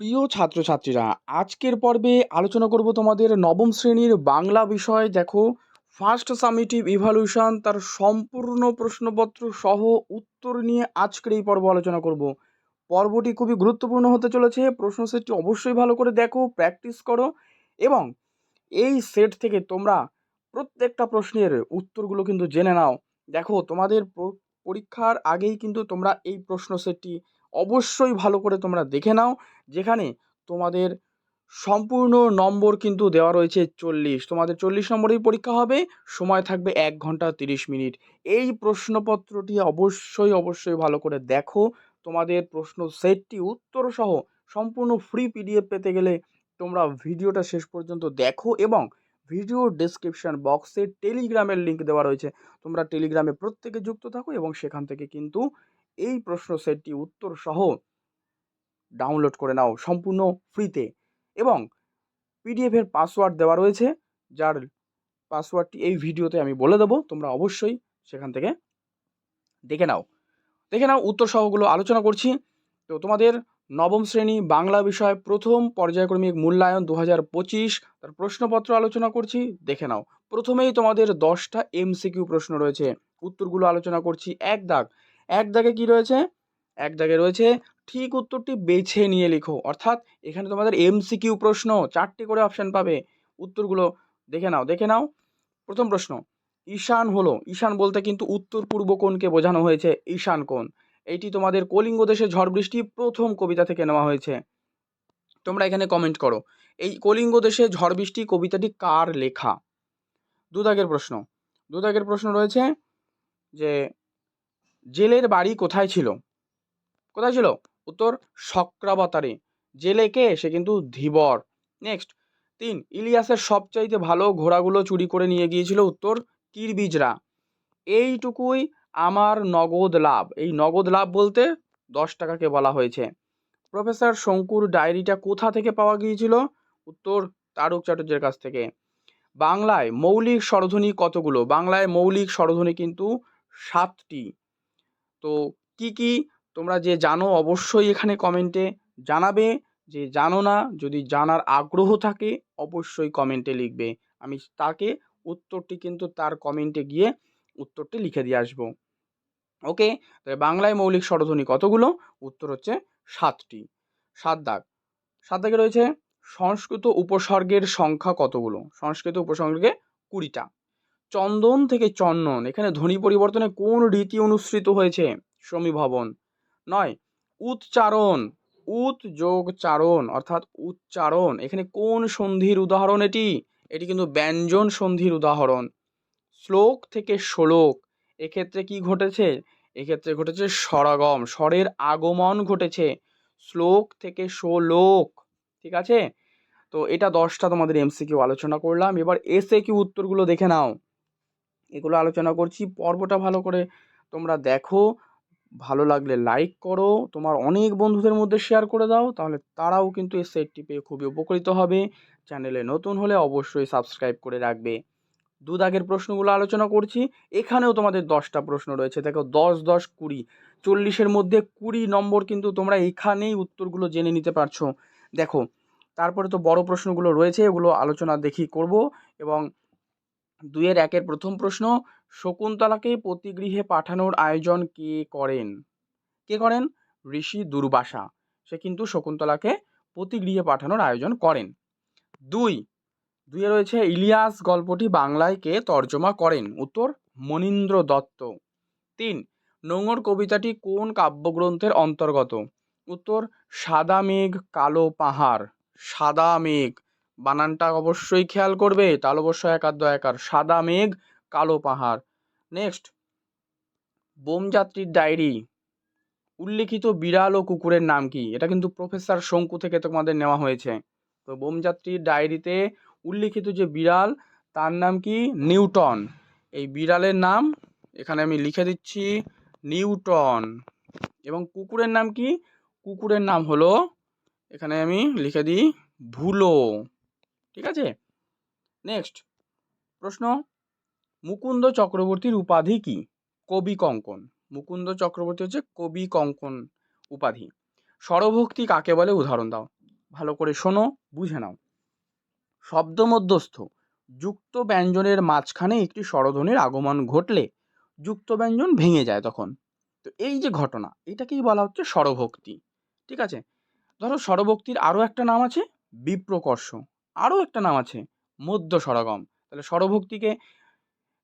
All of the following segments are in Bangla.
প্রিয় ছাত্রছাত্রীরা, আজকের পর্বে আলোচনা করব তোমাদের নবম শ্রেণির বাংলা বিষয়। দেখো ফার্স্ট সামিটিভ ইভালুশন তার সম্পূর্ণ প্রশ্নপত্র সহ উত্তর নিয়ে আজকের এই পর্ব আলোচনা করব। পর্বটি খুবই গুরুত্বপূর্ণ হতে চলেছে প্রশ্ন সেটটি অবশ্যই ভালো করে দেখো প্র্যাকটিস করো এবং এই সেট থেকে তোমরা প্রত্যেকটা প্রশ্নের উত্তরগুলো কিন্তু জেনে নাও। দেখো, তোমাদের পরীক্ষার আগেই কিন্তু তোমরা এই প্রশ্ন সেটটি অবশ্যই ভালো করে তোমরা দেখে নাও। যেখানে তোমাদের সম্পূর্ণ নম্বর কিন্তু দেওয়া রয়েছে চল্লিশ। তোমাদের চল্লিশ নম্বরেই পরীক্ষা হবে, সময় থাকবে এক ঘণ্টা তিরিশ মিনিট। এই প্রশ্নপত্রটি অবশ্যই অবশ্যই ভালো করে দেখো। তোমাদের প্রশ্ন সেটটি উত্তর সহ সম্পূর্ণ ফ্রি পিডিএফ পেতে গেলে তোমরা ভিডিওটা শেষ পর্যন্ত দেখো এবং ভিডিও ডেসক্রিপশন বক্সে টেলিগ্রামের লিঙ্ক দেওয়া রয়েছে। তোমরা টেলিগ্রামে প্রত্যেকে যুক্ত থাকো এবং সেখান থেকে কিন্তু এই প্রশ্ন সেটটি উত্তর সহ ডাউনলোড করে নাও সম্পূর্ণ ফ্রিতে এবং পিডিএফের পাসওয়ার্ড দেওয়া রয়েছে, যার পাসওয়ার্ডটি এই ভিডিওতে আমি বলে দেবো, তোমরা অবশ্যই সেখান থেকে দেখে নাও। দেখে নাও উত্তর সহগুলো আলোচনা করছি। তো তোমাদের নবম শ্রেণি বাংলা বিষয় প্রথম পর্যায়ক্রমিক মূল্যায়ন দু হাজার পঁচিশ, তার প্রশ্নপত্র আলোচনা করছি, দেখে নাও। প্রথমেই তোমাদের দশটা এমসিকিউ প্রশ্ন রয়েছে, উত্তরগুলো আলোচনা করছি, এক দাগ। এক দাগে কি রয়েছে? এক দাগে রয়েছে, ঠিক উত্তরটি বেছে নিয়ে লিখো। অর্থাৎ এখানে তোমাদের এমসিকিউ প্রশ্ন চারটি করে অপশান পাবে। উত্তরগুলো দেখে নাও দেখে নাও। প্রথম প্রশ্ন, ঈশান হলো, ঈশান বলতে কিন্তু উত্তর পূর্ব কোণকে বোঝানো হয়েছে, ঈশান কোণ। এইটি তোমাদের কলিঙ্গ দেশে ঝড় বৃষ্টি প্রথম কবিতা থেকে নেওয়া হয়েছে। তোমরা এখানে কমেন্ট করো, এই কলিঙ্গ দেশে ঝড় বৃষ্টি কবিতাটি কার লেখা? দুদাগের প্রশ্ন দুদাগের প্রশ্ন রয়েছে যে জেলের বাড়ি কোথায় ছিল? কোথায় ছিল? উত্তর শক্রাবতারে। জেলে কে? সে কিন্তু ধীবর। নেক্সট তিন, ইলিয়াসের সবচাইতে ভালো ঘোড়াগুলো চুরি করে নিয়ে গিয়েছিল উত্তর কিরবিজরা। এইটুকুই আমার নগদ লাভ। এই নগদ লাভ বলতে দশ টাকাকে বলা হয়েছে। প্রফেসর শঙ্কুর ডায়েরিটা কোথা থেকে পাওয়া গিয়েছিল? উত্তর তারক চাটুর্যের কাছ থেকে। বাংলায় মৌলিক স্বরধ্বনি কতগুলো? বাংলায় মৌলিক স্বরধ্বনি কিন্তু সাতটি। তো কি কি? তোমরা যে জানো অবশ্যই এখানে কমেন্টে জানাবে। যে জানো না, যদি জানার আগ্রহ থাকে, অবশ্যই কমেন্টে লিখবে। আমি তাকে উত্তরটি কিন্তু তার কমেন্টে গিয়ে উত্তরটি লিখে দিয়ে আসব। ওকে? তাহলে বাংলায় মৌলিক স্বরধ্বনি কতগুলো? উত্তর হচ্ছে সাতটি। সাত দাগ। সাত দাগে রয়েছে সংস্কৃত উপসর্গের সংখ্যা কতগুলো? সংস্কৃত উপসর্গে কুড়িটা। চন্দন থেকে চন্দন। এখানে ধ্বনি পরিবর্তনে কোন রীতি অনুসৃত হয়েছে? সমীভবন। নয়, উচ্চারণ। উত যোগ চারণ অর্থাৎ উচ্চারণ। এখানে কোন সন্ধির উদাহরণ এটি? এটি কিন্তু ব্যঞ্জন সন্ধির উদাহরণ। শ্লোক থেকে শ্লোক। এক্ষেত্রে কি ঘটেছে? এক্ষেত্রে ঘটেছে স্বরাগম। স্বরের আগমন ঘটেছে। শ্লোক থেকে শ্লোক। ঠিক আছে? তো এটা দশটা তোমাদের এমসিকিউ আলোচনা করলাম। এবার এসে কি উত্তরগুলো দেখে নাও। এগুলো আলোচনা করছি। পর্বটা ভালো করে তোমরা দেখো, ভালো লাগলে লাইক করো, তোমার অনেক বন্ধুদের মধ্যে শেয়ার করে দাও, তাহলে তারাও কিন্তু এই সেটটি পেয়ে খুবই উপকৃত হবে। চ্যানেলে নতুন হলে অবশ্যই সাবস্ক্রাইব করে রাখবে। দু দাগের প্রশ্নগুলো আলোচনা করছি। এখানেও তোমাদের দশটা প্রশ্ন রয়েছে। দেখো, দশ দশ, কুড়ি, চল্লিশের মধ্যে কুড়ি নম্বর কিন্তু তোমরা এখানেই উত্তরগুলো জেনে নিতে পারছ। দেখো, তারপরে তো বড় প্রশ্নগুলো রয়েছে, এগুলো আলোচনা দেখি করব এবং দুইয়ের একের প্রথম প্রশ্ন, শকুন্তলাকে পতিগৃহে পাঠানোর আয়োজন কে করেন? কে করেন? ঋষি দুর্বাসা। সে কিন্তু শকুন্তলাকে পতিগৃহে পাঠানোর আয়োজন করেন। দুই, দুইয়ে রয়েছে ইলিয়াস গল্পটি বাংলায় কে তর্জমা করেন? উত্তর, মনীন্দ্র দত্ত। তিন নোংর কবিতাটি কোন কাব্যগ্রন্থের অন্তর্গত? উত্তর, সাদা মেঘ, কালো পাহাড়। সাদা মেঘ। বানানটা অবশ্যই খেয়াল করবে। তালবস্য একার। দয়াকার সাদা মেঘ, কালো পাহাড়। নেক্সট বোমযাত্রীর ডায়েরি। উল্লেখিত বিড়াল ও কুকুরের নাম কি? এটা কিন্তু প্রফেসর শঙ্কু থেকে তোমাদের নেওয়া হয়েছে। তো বোমযাত্রীর ডায়েরিতে উল্লেখিত যে বিড়াল, তার নাম কি? নিউটন। এই বিড়ালের নাম, এখানে আমি লিখে দিচ্ছি, নিউটন। এবং কুকুরের নাম কি? কুকুরের নাম হলো, এখানে আমি লিখে দিই, ভুলো। ঠিক আছে? নেক্সট প্রশ্ন, মুকুন্দ চক্রবর্তীর উপাধি কি? কবি কঙ্কন। মুকুন্দ চক্রবর্তী হচ্ছে কবি কঙ্কন উপাধি। স্বরভক্তি কাকে বলে? উদাহরণ দাও। ভালো করে শোনো, বুঝে নাও। শব্দ মধ্যস্থ যুক্ত ব্যঞ্জনের মাঝখানে একটি স্বরধ্বনির আগমন ঘটলে যুক্ত ব্যঞ্জন ভেঙে যায় তখন। তো এই যে ঘটনা, এটাকেই বলা হচ্ছে স্বরভক্তি। ঠিক আছে? ধরো স্বরভক্তির আরও একটা নাম আছে, বিপ্রকর্ষ। আরও একটা নাম আছে, মধ্য স্বরগম তাহলে স্বরভক্তিকে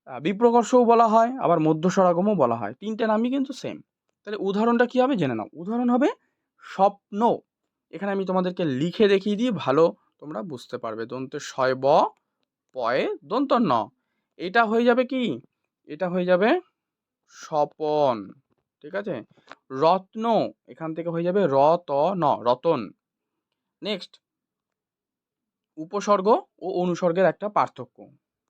বিপ্রকর্ষও বলা হয়, আবার মধ্য স্বরাগমও বলা হয়। তিনটে নামই কিন্তু সেম তাহলে উদাহরণটা কী হবে জেনে নাও। উদাহরণ হবে স্বপ্ন। এখানে আমি তোমাদেরকে লিখে দেখিয়ে দিই, ভালো তোমরা বুঝতে পারবে। দন্তে শয় ব, পয়ে দন্ত ন। এটা হয়ে যাবে কি? এটা হয়ে যাবে স্বপন। ঠিক আছে? রত্ন, এখান থেকে হয়ে যাবে র ত ন রতন। নেক্সট উপসর্গ ও অনুসর্গের একটা পার্থক্য।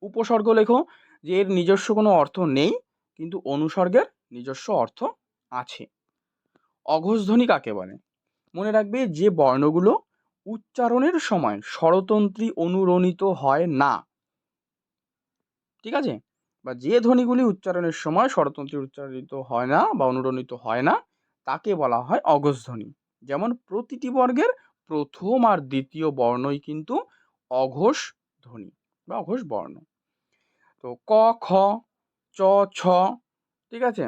উপসর্গ লেখো যে এর নিজস্ব কোনো অর্থ নেই, কিন্তু অনুসর্গের নিজস্ব অর্থ আছে। অঘোষধ্বনি কাকে বলে? মনে রাখবে যে বর্ণগুলো উচ্চারণের সময় স্বরতন্ত্রী অনুরণিত হয় না। ঠিক আছে? বা যে ধ্বনিগুলি উচ্চারণের সময় স্বরতন্ত্রী উচ্চারিত হয় না বা অনুরণিত হয় না, তাকে বলা হয় অঘোষধ্বনি। যেমন প্রতিটি বর্গের প্রথম আর দ্বিতীয় বর্ণই কিন্তু অঘোষ ধ্বনি বা অঘোষ বর্ণ। তো ক, খ, চ, ছ, ঠিক আছে?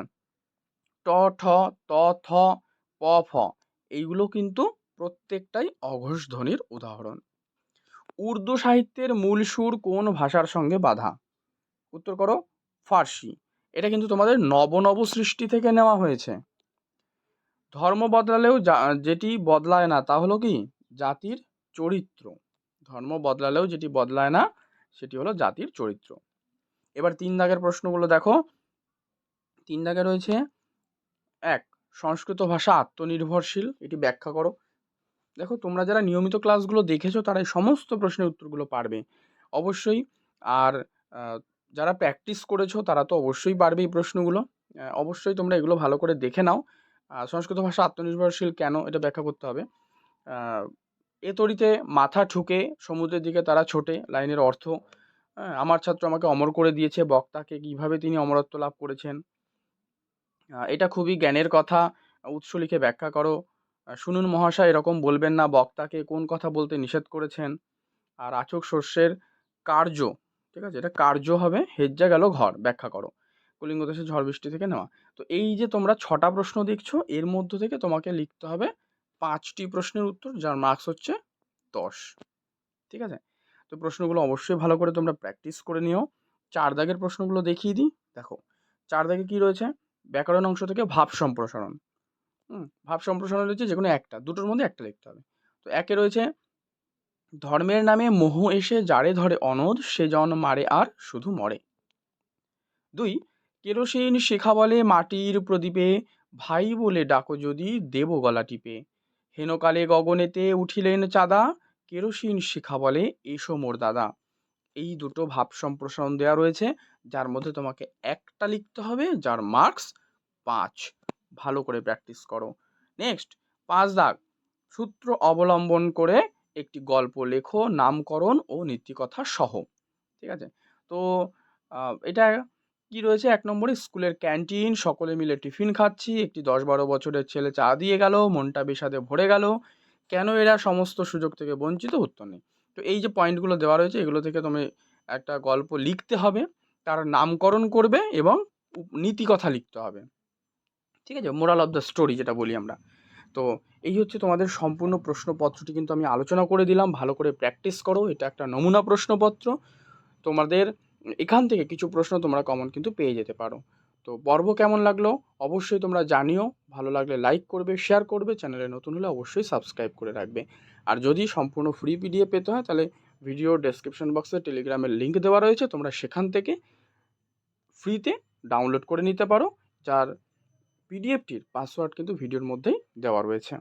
ট, ঠ, ত, থ, প, ফ এইগুলো কিন্তু প্রত্যেকটাই অঘোষ ধ্বনির উদাহরণ। উর্দু সাহিত্যের মূল সুর কোন ভাষার সঙ্গে বাঁধা? উত্তর করো, ফার্সি। এটা কিন্তু তোমাদের নব নব সৃষ্টি থেকে নেওয়া হয়েছে। ধর্ম বদলালেও যেটি বদলায় না তা হলো কি? জাতির চরিত্র। ধর্ম বদলালেও যেটি বদলায় না, সেটি হলো জাতির চরিত্র। এবার তিন দাগের প্রশ্নগুলো দেখো। তিন দাগে রয়েছে, এক, সংস্কৃত ভাষা আত্মনির্ভরশীল, এটি ব্যাখ্যা করো। দেখো, তোমরা যারা নিয়মিত ক্লাসগুলো দেখেছ, তারা এই সমস্ত প্রশ্নের উত্তরগুলো পারবে। অবশ্যই, আর যারা প্র্যাকটিস করেছ, তারা তো অবশ্যই পারবে এই প্রশ্নগুলো। অবশ্যই তোমরা এগুলো ভালো করে দেখে নাও। সংস্কৃত ভাষা আত্মনির্ভরশীল কেন, এটা ব্যাখ্যা করতে হবে। এ তরিতে মাথা ঠুকে সমুদ্রের দিকে তারা ছোটে লাইনের অর্থ হ্যাঁ, আমার ছাত্র আমাকে অমর করে দিয়েছে বক্তাকে কীভাবে তিনি অমরত্ব লাভ করেছেন। এটা খুবই জ্ঞানের কথা উৎস লিখে ব্যাখ্যা করো। শুনুন মহাশয় এরকম বলবেন না বক্তাকে কোন কথা বলতে নিষেধ করেছেন। আর আচক শস্যের কার্য ঠিক আছে এটা কার্য হবে হেজ্জা গেল ঘর ব্যাখ্যা করো। কলিঙ্গ দেশের ঝড় বৃষ্টি থেকে নেওয়া। তো এই যে তোমরা ছটা প্রশ্ন দেখছ এর মধ্য থেকে তোমাকে লিখতে হবে পাঁচটি প্রশ্নের উত্তর, যার মার্কস হচ্ছে দশ। ঠিক আছে? তো প্রশ্নগুলো অবশ্যই ভালো করে তোমরা প্র্যাকটিস করে নিও। চার দাগের প্রশ্নগুলো দেখিয়ে দিই। দেখো, চার দাগে কী রয়েছে? ব্যাকরণ অংশ থেকে ভাব সম্প্রসারণ। হুম, ভাব সম্প্রসারণ রয়েছে যে কোনো একটা, দুটোর মধ্যে একটা লিখতে হবে। তো একে রয়েছে, ধর্মের নামে মোহ এসে যারে ধরে অনদ, সে জন মারে আর শুধু মরে। দুই, কেরোসিন শেখা বলে মাটির প্রদীপে, ভাই বলে ডাকো যদি দেব গলা টিপে। হেনকালে গগনেতে উঠিলেন চাঁদা, কেরোসিন শিখা বলে, এসো মোর দাদা। এই দুটো ভাব সম্প্রসারণ দেওয়া রয়েছে, যার মধ্যে তোমাকে একটা লিখতে হবে, যার মার্কস পাঁচ। ভালো করে প্র্যাকটিস করো। নেক্সট পাঁচ দাগ। সূত্র অবলম্বন করে একটি গল্প লেখো, নামকরণ ও নীতিকথা সহ। ঠিক আছে? তো এটা কি রয়েছে? এক নম্বরে স্কুলের ক্যান্টিন, সকলে মিলে টিফিন খাচ্ছি, একটি দশ বারো বছরের ছেলে চা দিয়ে গেল, মনটা বিষাদে ভরে গেল। কেন এরা সমস্ত সুযোগ থেকে বঞ্চিত? উত্তর নেই। তো এই যে পয়েন্টগুলো দেওয়া রয়েছে, এগুলো থেকে তুমি একটা গল্প লিখতে হবে। তার নামকরণ করবে এবং নীতিকথা লিখতে হবে। ঠিক আছে? মোরাল অফ দ্য স্টোরি যেটা বলি আমরা। তো এই হচ্ছে তোমাদের সম্পূর্ণ প্রশ্নপত্রটি কিন্তু আমি আলোচনা করে দিলাম। ভালো করে প্র্যাকটিস করো। এটা একটা নমুনা প্রশ্নপত্র। তোমাদের এখান থেকে কিছু প্রশ্ন তোমরা কমন কিন্তু পেয়ে যেতে পারো। তো পর্ব কেমন লাগল? অবশ্যই তোমরা জানিও। ভালো লাগলে লাইক করবে শেয়ার করবে চ্যানেলে নতুন হলে অবশ্যই সাবস্ক্রাইব করে রাখবে। আর যদি সম্পূর্ণ ফ্রি পিডিএফ পেতে হয়, তাহলে ভিডিও ডেসক্রিপশন বক্সে টেলিগ্রামের লিঙ্ক দেওয়া রয়েছে। তোমরা সেখান থেকে ফ্রিতে ডাউনলোড করে নিতে পারো। যার পিডিএফটির পাসওয়ার্ড কিন্তু ভিডিওর মধ্যেই দেওয়া রয়েছে।